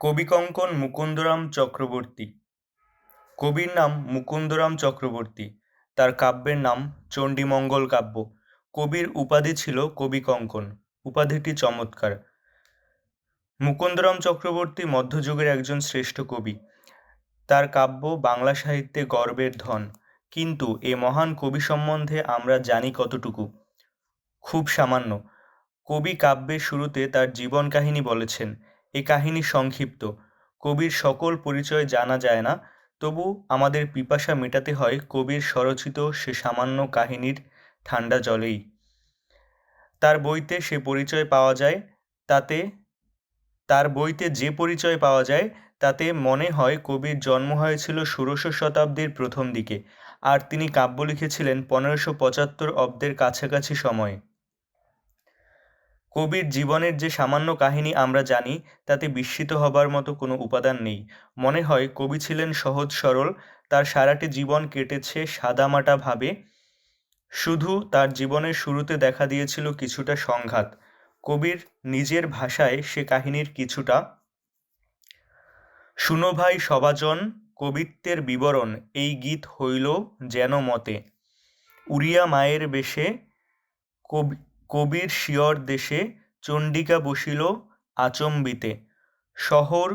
কবিকঙ্কন মুকুন্দরাম চক্রবর্তী। কবির নাম মুকুন্দরাম চক্রবর্তী। তার কাব্যের নাম চণ্ডীমঙ্গল কাব্য। কবির উপাধি ছিল কবিকঙ্কন। উপাধিটি চমৎকার। মুকুন্দরাম চক্রবর্তী মধ্যযুগের একজন শ্রেষ্ঠ কবি। তার কাব্য বাংলা সাহিত্যে গর্বের ধন। কিন্তু এ মহান কবি সম্বন্ধে আমরা জানি কতটুকু? খুব সামান্য। কবি কাব্যের শুরুতে তার জীবন কাহিনী বলেছেন এ কাহিনী সংক্ষিপ্ত। কবির সকল পরিচয় জানা যায় না, তবু আমাদের পিপাসা মেটাতে হয় কবির স্বরচিত সে সামান্য কাহিনীর ঠান্ডা জলেই। তার বইতে সে পরিচয় পাওয়া যায়, তাতে, তার বইতে যে পরিচয় পাওয়া যায়, তাতে মনে হয় কবির জন্ম হয়েছিল ষোড়শ শতাব্দীর প্রথম দিকে, আর তিনি কাব্য লিখেছিলেন পনেরোশো পঁচাত্তর অব্দের কাছাকাছি সময়ে। কবির জীবনের যে সামান্য কাহিনী আমরা জানি, তাতে বিস্মিত হবার মতো কোনো উপাদান নেই। মনে হয় কবি ছিলেন সহজ সরল, তার সারাটি জীবন কেটেছে সাদামাটা ভাবে। শুধু তার জীবনের শুরুতে দেখা দিয়েছিল কিছুটা সংঘাত। কবির নিজের ভাষায় সে কাহিনীর কিছুটা শুনো ভাই সবাজন, কবিত্বের বিবরণ, এই গীত হইল যেন মতে। উড়িয়া মায়ের বেশে কবি কবির শিয়র দেশে চণ্ডিকা বসিল আচম্বিতে। শহর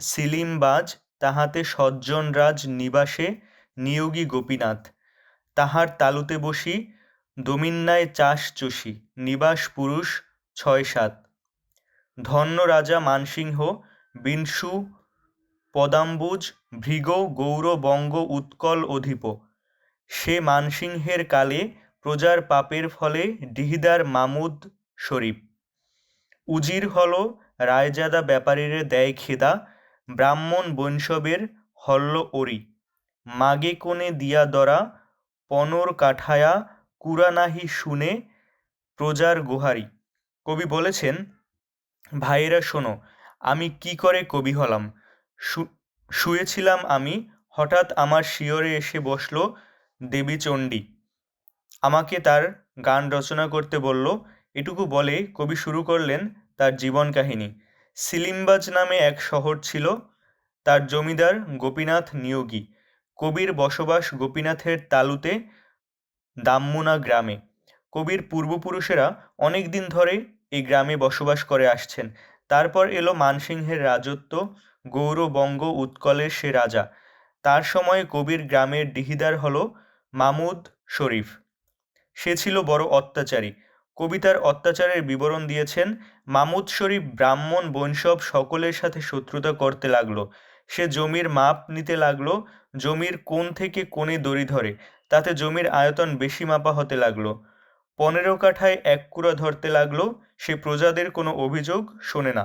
সিলিমবাজ, তাহাতে সজ্জনরাজ নিবাসে নিয়োগী গোপীনাথ। তাহার তালুতে বসি দমিন্নায় চাষ চষি, নিবাস পুরুষ ছয় সাত। ধন্য রাজা মানসিংহ বিংশু পদাম্বুজ, ভৃগ, গৌর, বঙ্গ, উৎকল, অধিপ। সে মানসিংহের কালে প্রজার পাপের ফলে ডিহিদার মামুদ শরীফ। উজির হল রায়জাদা ব্যাপারীরে দেয় খেদা, ব্রাহ্মণ বৈষ্ণবের হল্ল ওরি। মাগে কোণে দিয়া দরা, পনর কাঠায়া কুরা নাহি শুনে প্রজার গোহারি। কবি বলেছেন, ভাইয়েরা শোনো, আমি কি করে কবি হলাম? শুয়েছিলাম আমি, হঠাৎ আমার শিয়রে এসে বসল দেবী চণ্ডী আমাকে তার গান রচনা করতে বলল। এটুকু বলে কবি শুরু করলেন তার জীবন কাহিনী। সিলিমবাজ নামে এক শহর ছিল, তার জমিদার গোপীনাথ নিয়োগী। কবির বসবাস গোপীনাথের তালুতে দাম্মুনা গ্রামে। কবির পূর্বপুরুষেরা অনেক দিন ধরে এই গ্রামে বসবাস করে আসছেন। তারপর এলো মানসিংহের রাজত্ব, গৌরবঙ্গ উৎকলের সে রাজা। তার সময় কবির গ্রামের ডিহিদার হল মামুদ শরীফ। সে ছিল বড় অত্যাচারী। কবিতার অত্যাচারের বিবরণ দিয়েছেন, মামুদ শরীফ ব্রাহ্মণ বৈষ্ণব সকলের সাথে শত্রুতা করতে লাগল। সে জমির মাপ নিতে লাগল, জমির কোণ থেকে কোণে দড়ি ধরে, তাতে জমির আয়তন বেশি মাপা হতে লাগল। পনেরো কাঠায় এক কুড়া ধরতে লাগল, সে প্রজাদের কোনো অভিযোগ শোনে না।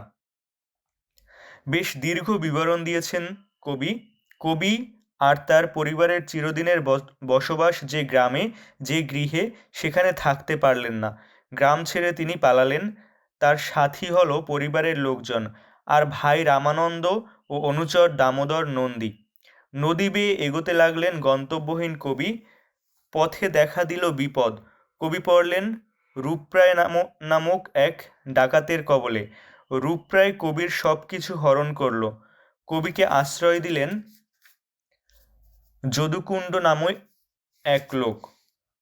বেশ দীর্ঘ বিবরণ দিয়েছেন কবি। কবি আর তার পরিবারের চিরদিনের বসবাস যে গ্রামে, যে গৃহে, সেখানে থাকতে পারলেন না। গ্রাম ছেড়ে তিনি পালালেন। তার সাথী হল পরিবারের লোকজন আর ভাই রামানন্দ ও অনুচর দামোদর নন্দী। নদী বেয়ে এগোতে লাগলেন গন্তব্যহীন কবি। পথে দেখা দিল বিপদ। কবি পড়লেন রূপপ্রায় নামক এক ডাকাতের কবলে। রূপপ্রায় কবির সব কিছু হরণ করল। কবিকে আশ্রয় দিলেন যদুকুণ্ড নামে এক লোক।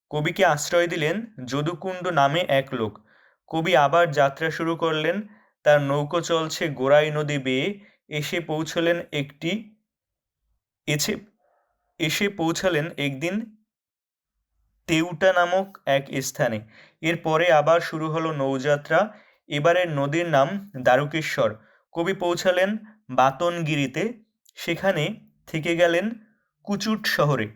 কবিকে আশ্রয় দিলেন যদুকুণ্ড নামে এক লোক। কবি আবার যাত্রা শুরু করলেন, তার নৌকো চলছে গোড়াই নদী বেয়ে, এসে পৌঁছলেন একটি এসে এসে পৌঁছালেন একদিন তেউটা নামক এক স্থানে। এরপরে আবার শুরু হলো নৌযাত্রা। এবারের নদীর নাম দ্বারকেশ্বর। কবি পৌঁছালেন বাতনগিরিতে। সেখানে থেকে গেলেন কুচুট শহরে।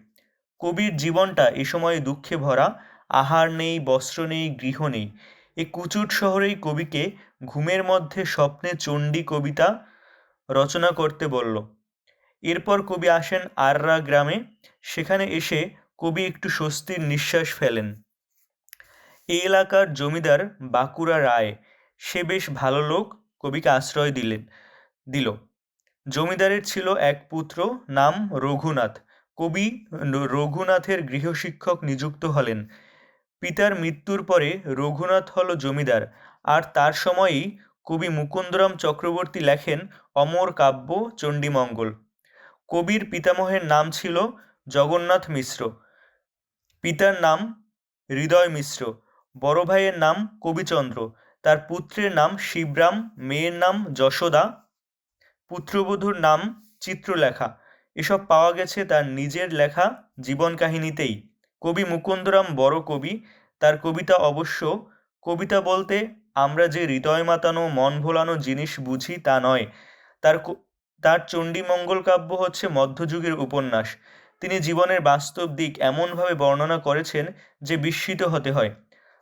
কবির জীবনটা এ সময় দুঃখে ভরা, আহার নেই, বস্ত্র নেই, গৃহ নেই। এ কুচুট শহরেই কবিকে ঘুমের মধ্যে স্বপ্নে চণ্ডী কবিতা রচনা করতে বলল। এরপর কবি আসেন আররা গ্রামে। সেখানে এসে কবি একটু স্বস্তির নিঃশ্বাস ফেলেন। এই এলাকার জমিদার বাঁকুড়া রায়। সে বেশ ভালো লোক, কবিকে আশ্রয় দিলেন, দিল। জমিদারের ছিল এক পুত্র নাম রঘুনাথ। কবি রঘুনাথের গৃহশিক্ষক নিযুক্ত হলেন। পিতার মৃত্যুর পরে রঘুনাথ হল জমিদার। আর তার সময়েই কবি মুকুন্দরাম চক্রবর্তী লেখেন অমর কাব্য চণ্ডীমঙ্গল। কবির পিতামহের নাম ছিল জগন্নাথ মিশ্র। পিতার নাম হৃদয় মিশ্র। বড় ভাইয়ের নাম কবিচন্দ্র। তার পুত্রের নাম শিবরাম, মেয়ের নাম যশোদা পুত্রবধূর নাম চিত্রলেখা। এসব পাওয়া গেছে তার নিজের লেখা জীবন কাহিনীতেই। কবি মুকুন্দরাম বড় কবি। তার কবিতা অবশ্য কবিতা বলতে আমরা যে হৃদয় মাতানো, মন ভোলানো জিনিস বুঝি তা নয়। তার তার চণ্ডীমঙ্গল কাব্য হচ্ছে মধ্যযুগের উপন্যাস। তিনি জীবনের বাস্তব দিক এমনভাবে বর্ণনা করেছেন যে বিস্মিত হতে হয়।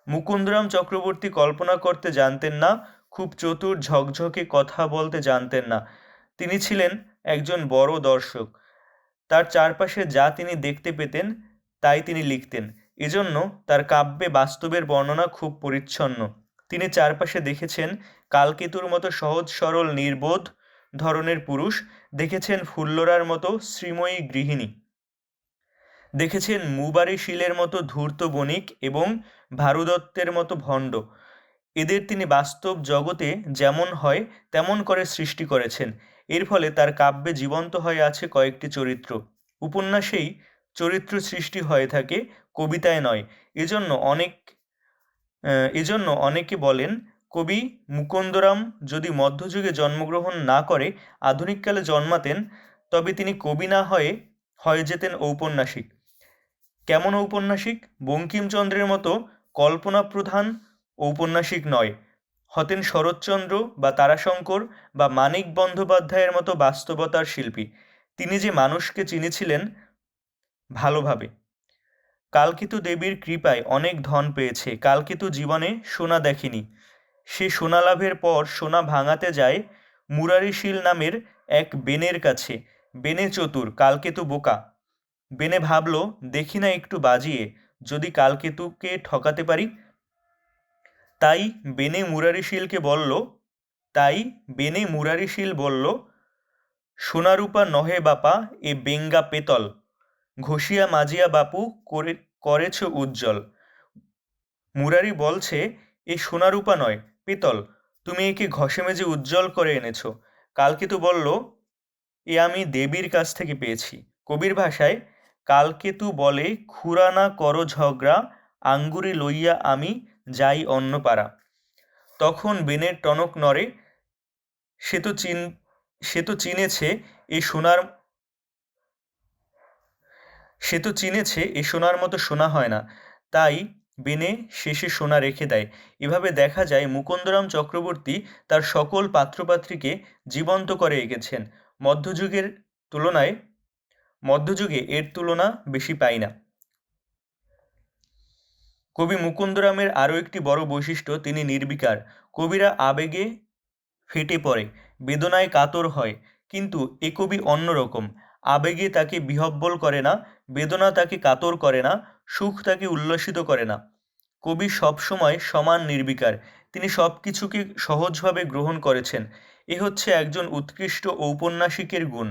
মুকুন্দরাম চক্রবর্তী কল্পনা করতে জানতেন না, খুব চতুর ঝকঝকে কথা বলতে জানতেন না। তিনি ছিলেন একজন বড় দর্শক। তার চারপাশে যা তিনি দেখতে পেতেন, তাই তিনি লিখতেন। এজন্য তার কাব্যে বাস্তবের বর্ণনা খুব পরিচ্ছন্ন। তিনি চারপাশে দেখেছেন কালকেতুর মতো সহজ, সরল, নির্বোধ ধরনের পুরুষ। দেখেছেন ফুল্লরার মতো শ্রীময়ী গৃহিণী। দেখেছেন মুবারি শিলের মতো ধূর্ত বণিক এবং ভারুদত্তের মতো ভণ্ড। এদের তিনি বাস্তব জগতে যেমন হয়, তেমন করে সৃষ্টি করেছেন। এর ফলে তার কাব্যে জীবন্ত হয়ে আছে কয়েকটি চরিত্র। উপন্যাসেই চরিত্র সৃষ্টি হয়ে থাকে, কবিতায় নয়। এজন্য অনেক এজন্য অনেকে বলেন, কবি মুকুন্দরাম যদি মধ্যযুগে জন্মগ্রহণ না করে আধুনিককালে জন্মাতেন, তবে তিনি কবি না হয়ে হয়ে যেতেন ঔপন্যাসিক। কেমন ঔপন্যাসিক? বঙ্কিমচন্দ্রের মতো কল্পনাপ্রধান ঔপন্যাসিক নয়। হতেন শরৎচন্দ্র বা তারাশঙ্কর বা মানিক বন্দ্যোপাধ্যায়ের মতো বাস্তবতার শিল্পী। তিনি যে মানুষকে চিনেছিলেন ভালোভাবে। কালকেতু দেবীর কৃপায় অনেক ধন পেয়েছে। কালকেতু জীবনে সোনা দেখেনি। সে সোনা লাভের পর সোনা ভাঙাতে যায় মুরারিশীল নামের এক বেনের কাছে। বেনে চতুর, কালকেতু বোকা। বেনে ভাবল, দেখি না একটু বাজিয়ে, যদি কালকেতুকে ঠকাতে পারি? তাই বেনে মুরারিশীলকে বলল, তাই বেনে মুরারিশীল বলল, সোনারূপা নহে বাপা, এ বেঙ্গা পেতল। ঘষিয়া মাজিয়া বাপু করে, করেছ উজ্জ্বল। মুরারি বলছে, এ সোনারূপা নয়, পেতল। তুমি একে ঘষে মেজে উজ্জ্বল করে এনেছ। কালকেতু বলল, এ আমি দেবীর কাছ থেকে পেয়েছি। কবির ভাষায় কালকেতু বলে, খুরানা করো ঝগড়া, আঙ্গুরি লইয়া আমি যাই অন্য পাড়া। তখন বেনের টনক নড়ে, সে তো চিন, সে তো চিনেছে এই সোনার, সে তো চিনেছে এ সোনার মতো সোনা হয় না। তাই বেনে শেষে সোনা রেখে দেয়। এভাবে দেখা যায় মুকুন্দরাম চক্রবর্তী তার সকল পাত্রপাত্রীকে জীবন্ত করে এঁকেছেন মধ্যযুগের তুলনায়, মধ্যযুগে এর তুলনা বেশি পাই না। কবি মুকুন্দরামের আরও একটি বড় বৈশিষ্ট্য, তিনি নির্বিকার। কবিরা আবেগে ফেটে পড়ে, বেদনায় কাতর হয়, কিন্তু এ কবি অন্যরকম। আবেগে তাকে বিহব্বল করে না, বেদনা তাকে কাতর করে না, সুখ তাকে উল্লসিত করে না। কবি সবসময় সমান নির্বিকার, তিনি সব কিছুকে সহজভাবে গ্রহণ করেছেন। এ হচ্ছে একজন উৎকৃষ্ট ঔপন্যাসিকের গুণ।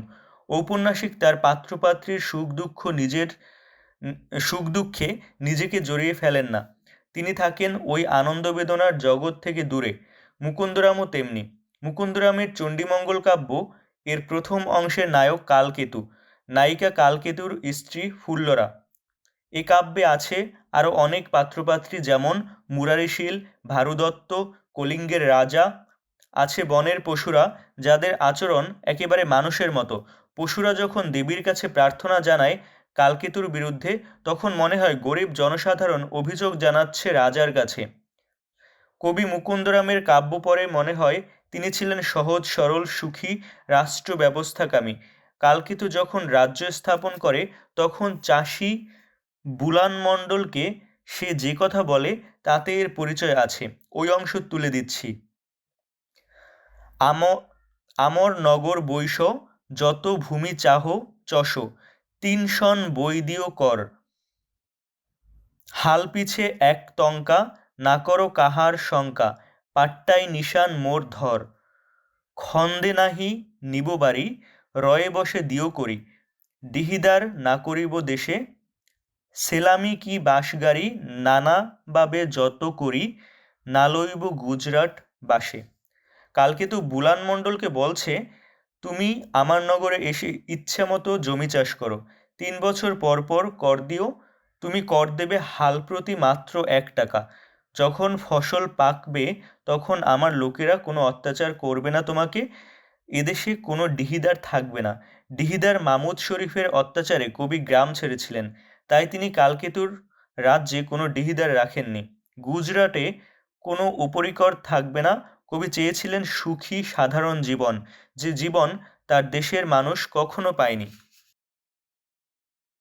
ঔপন্যাসিক তার পাত্রপাত্রীর সুখ দুঃখ নিজের সুখ দুঃখে নিজেকে জড়িয়ে ফেলেন না। তিনি থাকেন ওই আনন্দ বেদনার জগৎ থেকে দূরে। মুকুন্দরামও তেমনি। মুকুন্দরামের চণ্ডীমঙ্গল কাব্য এর প্রথম অংশের নায়ক কালকেতু। নায়িকা কালকেতুর স্ত্রী ফুল্লরা। এ কাব্যে আছে আরও অনেক পাত্রপাত্রী যেমন মুরারিশীল, ভারুদত্ত, কলিঙ্গের রাজা। আছে বনের পশুরা যাদের আচরণ একেবারে মানুষের মতো। পশুরা যখন দেবীর কাছে প্রার্থনা জানায় কালকেতুর বিরুদ্ধে তখন মনে হয় গরিব জনসাধারণ অভিযোগ জানাচ্ছে রাজার কাছে। কবি মুকুন্দরামের কাব্য পরে মনে হয় তিনি ছিলেন সহজ, সরল, সুখী, রাষ্ট্র ব্যবস্থাকামী। কালকেতু যখন রাজ্য স্থাপন করে, তখন চাষি বুলান মণ্ডলকে সে যে কথা বলে তাতে এর পরিচয় আছে। ওই অংশ তুলে দিচ্ছি। আম আমর নগর বৈশ, যত ভূমি চাহ, চষ। তিন সন বই দিও কর। হাল পিছে এক তঙ্কা, না করো কাহার শঙ্কা, পাট্টাই নিশান মোর ধর। খন্দে নাহি নিব বাড়ি, রয়ে বসে দিও করি। ডিহিদার না করিব দেশে, সেলামি কি বাঁশগাড়ি নানা বাবে যত করি, না লইব গুজরাট বাসে। কালকে তো বুলান মণ্ডলকে বলছে তুমি আমার নগরে এসে ইচ্ছে মতো জমি চাষ করো। তিন বছর পর পর কর দিও। তুমি কর দেবে হাল প্রতি মাত্র এক টাকা। যখন ফসল পাকবে, তখন আমার লোকেরা কোনো অত্যাচার করবে না তোমাকে। এদেশে কোনো ডিহিদার থাকবে না। ডিহিদার মামুদ শরীফের অত্যাচারে কবি গ্রাম ছেড়েছিলেন। তাই তিনি কালকেতুর রাজ্যে কোনো ডিহিদার রাখেননি। গুজরাটে কোনো উপরিকর থাকবে না। কবি চেয়েছিলেন সুখী সাধারণ জীবন যে জীবন তার দেশের মানুষ কখনো পায়নি।